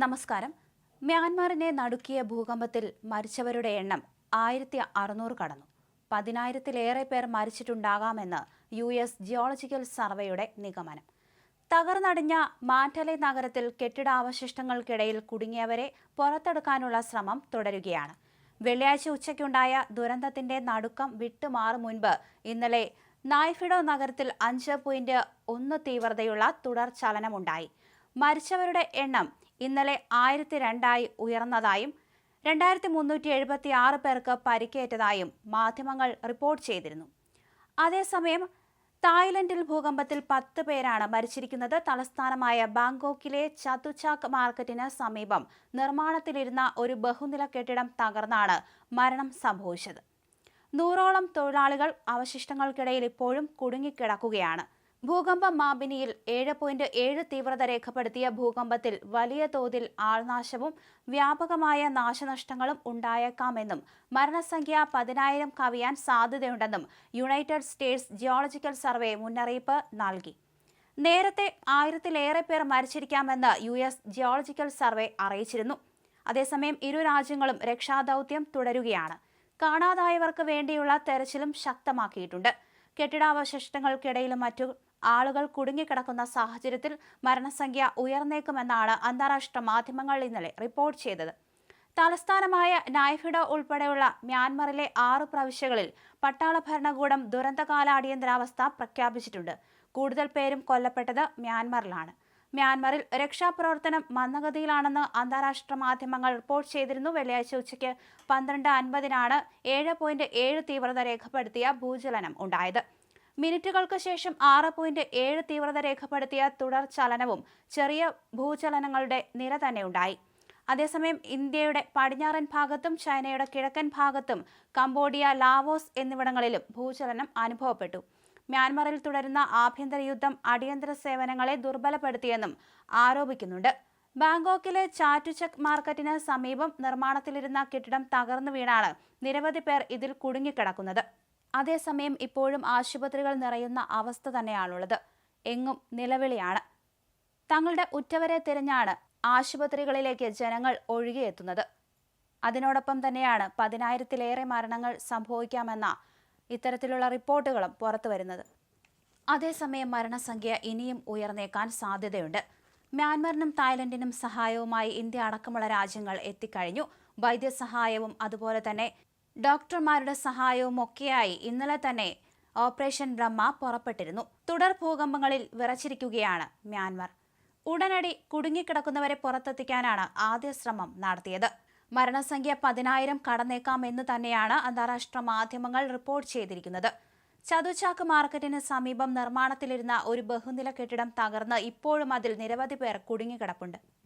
നമസ്കാരം. മ്യാൻമാറിനെ നടുക്കിയ ഭൂകമ്പത്തിൽ മരിച്ചവരുടെ എണ്ണം ആയിരത്തി അറുന്നൂറ് കടന്നു. പതിനായിരത്തിലേറെ പേർ മരിച്ചിട്ടുണ്ടാകാമെന്ന് യു എസ് ജിയോളജിക്കൽ സർവേയുടെ നിഗമനം. തകർന്നടിഞ്ഞ മാറ്റലെ നഗരത്തിൽ കെട്ടിടാവശിഷ്ടങ്ങൾക്കിടയിൽ കുടുങ്ങിയവരെ പുറത്തെടുക്കാനുള്ള ശ്രമം തുടരുകയാണ്. വെള്ളിയാഴ്ച ഉച്ചയ്ക്കുണ്ടായ ദുരന്തത്തിന്റെ നടുക്കം വിട്ടുമാറും മുൻപ് ഇന്നലെ നായ്ഫിഡോ നഗരത്തിൽ അഞ്ച് പോയിന്റ് ഒന്ന് തീവ്രതയുള്ള തുടർ ചലനമുണ്ടായി. മരിച്ചവരുടെ എണ്ണം ഇന്നലെ ആയിരത്തി രണ്ടായി ഉയർന്നതായും രണ്ടായിരത്തി മുന്നൂറ്റി എഴുപത്തി ആറ് പേർക്ക് പരിക്കേറ്റതായും മാധ്യമങ്ങൾ റിപ്പോർട്ട് ചെയ്തിരുന്നു. അതേസമയം തായ്ലൻഡിൽ ഭൂകമ്പത്തിൽ പത്ത് പേരാണ് മരിച്ചിരിക്കുന്നത്. തലസ്ഥാനമായ ബാങ്കോക്കിലെ ചതുചാക്ക് മാർക്കറ്റിന് സമീപം നിർമ്മാണത്തിലിരുന്ന ഒരു ബഹുനില കെട്ടിടം തകർന്നാണ് മരണം സംഭവിച്ചത്. നൂറോളം തൊഴിലാളികൾ അവശിഷ്ടങ്ങൾക്കിടയിൽ ഇപ്പോഴും കുടുങ്ങിക്കിടക്കുകയാണ്. ഭൂകമ്പം മാബിനിയിൽ ഏഴ് പോയിന്റ് ഏഴ് തീവ്രത രേഖപ്പെടുത്തിയ ഭൂകമ്പത്തിൽ വലിയ തോതിൽ ആൾനാശവും വ്യാപകമായ നാശനഷ്ടങ്ങളും ഉണ്ടായേക്കാമെന്നും മരണസംഖ്യ പതിനായിരം കവിയാൻ സാധ്യതയുണ്ടെന്നും യുണൈറ്റഡ് സ്റ്റേറ്റ്സ് ജിയോളജിക്കൽ സർവേ മുന്നറിയിപ്പ് നൽകി. നേരത്തെ ആയിരത്തിലേറെ പേർ മരിച്ചിരിക്കാമെന്ന് യു എസ് ജിയോളജിക്കൽ സർവേ അറിയിച്ചിരുന്നു. അതേസമയം ഇരു രാജ്യങ്ങളും രക്ഷാദൌത്യം തുടരുകയാണ്. കാണാതായവർക്ക് വേണ്ടിയുള്ള തെരച്ചിലും ശക്തമാക്കിയിട്ടുണ്ട്. കെട്ടിടാവശിഷ്ടങ്ങൾക്കിടയിലും മറ്റു ആളുകൾ കുടുങ്ങിക്കിടക്കുന്ന സാഹചര്യത്തിൽ മരണസംഖ്യ ഉയർന്നേക്കുമെന്നാണ് അന്താരാഷ്ട്ര മാധ്യമങ്ങൾ ഇന്നലെ റിപ്പോർട്ട് ചെയ്തത്. തലസ്ഥാനമായ നായ്ഫിഡോ ഉൾപ്പെടെയുള്ള മ്യാൻമറിലെ ആറ് പ്രവിശ്യകളിൽ പട്ടാള ഭരണകൂടം ദുരന്തകാല അടിയന്തരാവസ്ഥ പ്രഖ്യാപിച്ചിട്ടുണ്ട്. കൂടുതൽ പേരും കൊല്ലപ്പെട്ടത് മ്യാൻമറിലാണ്. മ്യാൻമറിൽ രക്ഷാപ്രവർത്തനം മന്ദഗതിയിലാണെന്ന് അന്താരാഷ്ട്ര മാധ്യമങ്ങൾ റിപ്പോർട്ട് ചെയ്തിരുന്നു. വെള്ളിയാഴ്ച ഉച്ചയ്ക്ക് പന്ത്രണ്ട് അൻപതിനാണ് ഏഴ് പോയിന്റ് ഏഴ് തീവ്രത രേഖപ്പെടുത്തിയ ഭൂചലനം ഉണ്ടായത്. മിനിറ്റുകൾക്ക് ശേഷം ആറ് പോയിന്റ് ഏഴ് തീവ്രത രേഖപ്പെടുത്തിയ തുടർ ചലനവും ചെറിയ ഭൂചലനങ്ങളുടെ നിര തന്നെ ഉണ്ടായി. അതേസമയം ഇന്ത്യയുടെ പടിഞ്ഞാറൻ ഭാഗത്തും ചൈനയുടെ കിഴക്കൻ ഭാഗത്തും കംബോഡിയ ലാവോസ് എന്നിവിടങ്ങളിലും ഭൂചലനം അനുഭവപ്പെട്ടു. മ്യാൻമറിൽ തുടരുന്ന ആഭ്യന്തര യുദ്ധം അടിയന്തര സേവനങ്ങളെ ദുർബലപ്പെടുത്തിയെന്നും ആരോപിക്കുന്നുണ്ട്. ബാങ്കോക്കിലെ ചാറ്റുചക് മാർക്കറ്റിന് സമീപം നിർമ്മാണത്തിലിരുന്ന കെട്ടിടം തകർന്നു വീണാണ് നിരവധി പേർ ഇതിൽ കുടുങ്ങിക്കിടക്കുന്നത്. അതേസമയം ഇപ്പോഴും ആശുപത്രികൾ നിറയുന്ന അവസ്ഥ തന്നെയാണുള്ളത്. എങ്ങും നിലവിളിയാണ്. തങ്ങളുടെ ഉറ്റവരെ തിരഞ്ഞാണ് ആശുപത്രികളിലേക്ക് ജനങ്ങൾ ഒഴുകിയെത്തുന്നത്. അതിനോടൊപ്പം തന്നെയാണ് പതിനായിരത്തിലേറെ മരണങ്ങൾ സംഭവിക്കാമെന്ന ഇത്തരത്തിലുള്ള റിപ്പോർട്ടുകളും പുറത്തു വരുന്നത് അതേസമയം മരണസംഖ്യ ഇനിയും ഉയർന്നേക്കാൻ സാധ്യതയുണ്ട്. മ്യാൻമറിനും തായ്ലൻഡിനും സഹായവുമായി ഇന്ത്യ അടക്കമുള്ള രാജ്യങ്ങൾ എത്തിക്കഴിഞ്ഞു. വൈദ്യസഹായവും അതുപോലെ തന്നെ ഡോക്ടർമാരുടെ സഹായവും ഒക്കെയായി ഇന്നലെ തന്നെ ഓപ്പറേഷൻ ബ്രഹ്മ പുറപ്പെട്ടിരുന്നു. തുടർ ഭൂകമ്പങ്ങളിൽ വിറച്ചിരിക്കുകയാണ് മ്യാൻമർ. ഉടനടി കുടുങ്ങിക്കിടക്കുന്നവരെ പുറത്തെത്തിക്കാനാണ് ആദ്യ ശ്രമം നടത്തിയത്. മരണസംഖ്യ പതിനായിരം കടന്നേക്കാം എന്ന് തന്നെയാണ് അന്താരാഷ്ട്ര മാധ്യമങ്ങൾ റിപ്പോർട്ട് ചെയ്തിരിക്കുന്നത്. ചതുചാക്ക് മാർക്കറ്റിന് സമീപം നിർമ്മാണത്തിലിരുന്ന ഒരു ബഹുനില കെട്ടിടം തകർന്ന് ഇപ്പോഴും അതിൽ നിരവധി പേർ കുടുങ്ങിക്കിടപ്പുണ്ട്.